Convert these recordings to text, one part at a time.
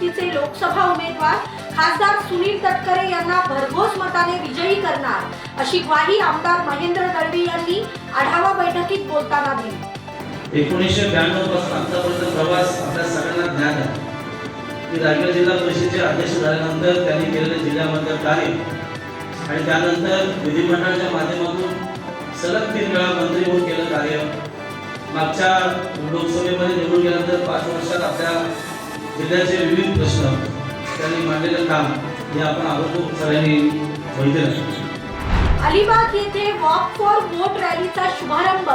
मनसेचे लोकसभा उमेदवार खासदार सुनील तटकरे यांना भरघोस मताने विजयी करणार अशी ग्वाही आमदार महेंद्र दळवी यांनी आढावा बैठकीत बोलताना दिली. एकोणीसशे ब्याण्णवपासून आतापर्यंत प्रवास आपल्या सगळ्यांना ज्ञान आहे. की रायगड जिल्हा परिषदेचे अध्यक्ष झाल्यानंतर त्यांनी केलेलं जिल्ह्यामधलं कार्य आणि त्यानंतर विधिमंडळाच्या माध्यमातून सलग तीन वेळा मंत्री होऊन केलं कार्य मागच्या लोकसभेमध्ये निवडून गेल्यानंतर पाच वर्षात आपल्या जिल्ह्याचे विविध प्रश्न त्यांनी मांडलेलं काम हे आपण आवर्जून सगळ्यांनी बघितलं अलिबाग येथे वॉक फॉर वोट रॅलीचा शुभारंभ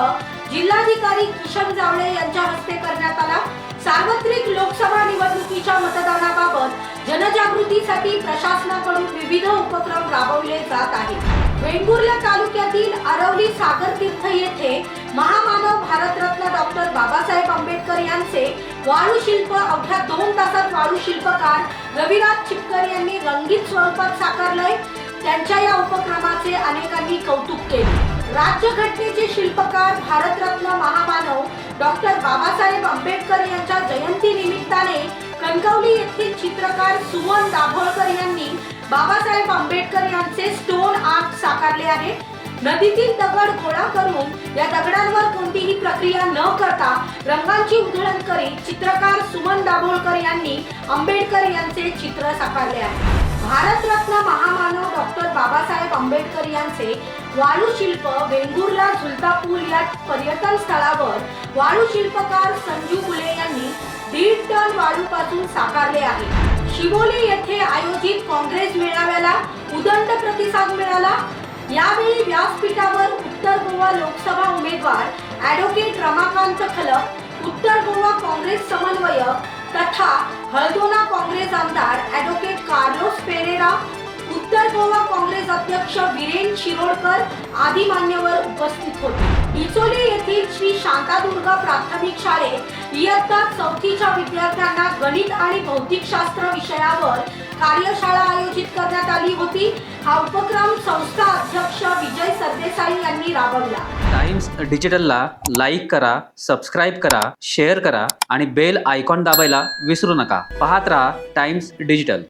जिल्हाधिकारी किशन जावळे यांच्या हस्ते करण्यात आला. सार्वत्रिक लोकसभा निवडणुकीच्या मतदानाबाबत जनजागृतीसाठी प्रशासनाकडून विविध उपक्रम राबवले जात आहेत. वेंगुर्ला तालुक्यातील आरवली सागर तीर्थ येथे महामानव भारतरत्न डॉक्टर बाबासाहेब आंबेडकर यांचे वाळू शिल्प अवघ्या दोन तासात वाळू शिल्पकार रविराज चिपकर यांनी रंगीत स्वरूपात साकारलंय. त्यांच्या या उपक्रमाचे अनेकांनी कौतुक केले. राज्यघटनेचे शिल्पकार भारतरत्न महामानव डॉक्टर बाबासाहेब आंबेडकर यांच्या चित्रकार सुमन दाभोळकर यांनी बाबासाहेब आंबेडकर यांचे स्टोन आर्ट साकारले आहे. नदीतील दगड गोळा करून या दगडांवर कोणतीही प्रक्रिया न करता रंगांची उधळण करीत चित्रकार सुमन दाभोळकर यांनी आंबेडकर यांचे चित्र साकारले आहे. भारतरत्न महामानव डॉक्टर बाबासाहेब आंबेडकर यांचे वाळू शिल्प वेंगुर्ला झुलता पूल या पर्यटन स्थळावर वाळू शिल्पकार संजू फुले यांनी दीड वाळूपासून साकारले आहे. शिवोली येथे आयोजित काँग्रेस मेळाव्याला उदंड प्रतिसाद मिळाला. यावेळी व्यासपीठावर उत्तर गोवा लोकसभा उमेदवार ॲडव्होकेट रमाकांत खलक उत्तर गोवा काँग्रेस समन्वयक तथा हळदोना काँग्रेस आमदार ॲडव्होकेट कार्लोस पेरेरा उत्तर गोवा काँग्रेस अध्यक्ष वीरेन शिरोडकर आदी मान्यवर उपस्थित होते. डिचोली येथील श्री शांतादुर्गा प्राथमिक शाळेत इयत्ता चौथीच्या विद्यार्थ्यांना गणित आणि भौतिकशास्त्र विषयावर कार्यशाळा आयोजित करण्यात आली होती. हा उपक्रम संस्था अध्यक्ष विजय सरदेसाई यांनी राबवला. टाइम्स डिजिटलला लाईक करा सबस्क्राईब करा शेअर करा आणि बेल आयकॉन दाबायला विसरू नका. पाहत राहा टाइम्स डिजिटल.